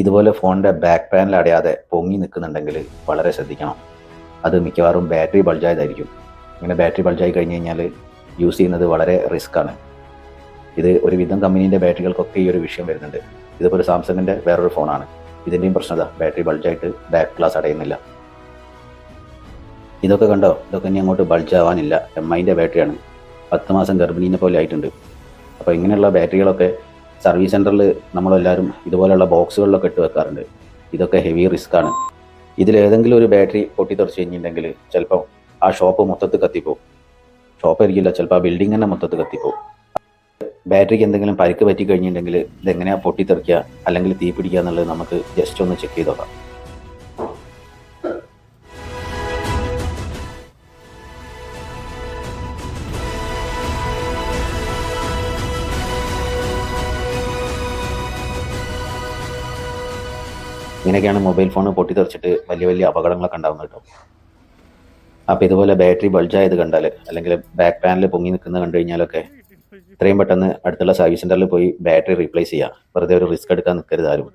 ഇതുപോലെ ഫോണിന്റെ back panel അടയാതെ പൊങ്ങി നിൽക്കുന്നുണ്ടെങ്കിൽ വളരെ ശ്രദ്ധിക്കണം. അത് മിക്കവാറും ബാറ്ററി ബൾജായതായിരിക്കും ഇങ്ങനെ ബാറ്ററി ബൾജായി കഴിഞ്ഞ് കഴിഞ്ഞാൽ യൂസ് ചെയ്യുന്നത് വളരെ റിസ്ക് ആണ്. ഇത് ഒരുവിധം കമ്പനീന്റെ ബാറ്ററികൾക്കൊക്കെ ഈ ഒരു വിഷയം വരുന്നുണ്ട്. ഇതിപ്പോൾ സാംസങ്ങിന്റെ വേറൊരു ഫോണാണ് ഇതിന്റെയും പ്രശ്നത ബാറ്ററി ബൾജായിട്ട് ബാക്ക് ഗ്ലാസ് അടയുന്നില്ല. ഇതൊക്കെ കണ്ടോ? ഇതൊക്കെ ഇനി അങ്ങോട്ട് ബൾജാവാനില്ല എം ഐന്റെ ബാറ്ററിയാണ് പത്ത് മാസം ഗർഭിണീനെ പോലെ ആയിട്ടുണ്ട്. അപ്പോൾ ഇങ്ങനെയുള്ള ബാറ്ററികളൊക്കെ സർവീസ് സെന്ററിൽ നമ്മളെല്ലാവരും ഇതുപോലെയുള്ള ബോക്സുകളിലൊക്കെ ഇട്ട് വെക്കാറുണ്ട്. ഇതൊക്കെ ഹെവി റിസ്ക് ആണ് ഇതിലേതെങ്കിലും ഒരു ബാറ്ററി പൊട്ടിത്തെറിച്ച് കഴിഞ്ഞിട്ടുണ്ടെങ്കിൽ ചിലപ്പോൾ ആ ഷോപ്പ് മൊത്തത്തിൽ കത്തിപ്പോവും. ഷോപ്പ് ആയിരിക്കില്ല ചിലപ്പോൾ ആ ബിൽഡിംഗ് തന്നെ മൊത്തത്തിൽ കത്തിപ്പോവും. ബാറ്ററിക്ക് എന്തെങ്കിലും പരിക്ക് പറ്റി കഴിഞ്ഞിട്ടുണ്ടെങ്കിൽ ഇതെങ്ങനെയാണ് പൊട്ടിത്തെറിക്കുക അല്ലെങ്കിൽ തീ പിടിക്കുക എന്നുള്ളത് നമുക്ക് ജസ്റ്റ് ഒന്ന് ചെക്ക് ചെയ്ത് നോക്കാം. ഇങ്ങനെയൊക്കെയാണ് മൊബൈൽ ഫോൺ പൊട്ടിത്തെറിച്ചിട്ട് വലിയ വലിയ അപകടങ്ങളൊക്കെ ഉണ്ടാകുന്നത് കേട്ടോ. അപ്പോൾ ഇതുപോലെ ബാറ്ററി ബൾജായത് കണ്ടാൽ അല്ലെങ്കിൽ ബാക്ക് പാനൽ പൊങ്ങി നിൽക്കുന്നത് കണ്ടു കഴിഞ്ഞാലൊക്കെ എത്രയും പെട്ടെന്ന് അടുത്തുള്ള സർവീസ് സെന്ററിൽ പോയി ബാറ്ററി റീപ്ലേസ് ചെയ്യുക വെറുതെ ഒരു റിസ്ക് എടുക്കാൻ നിൽക്കരുത് ആരും.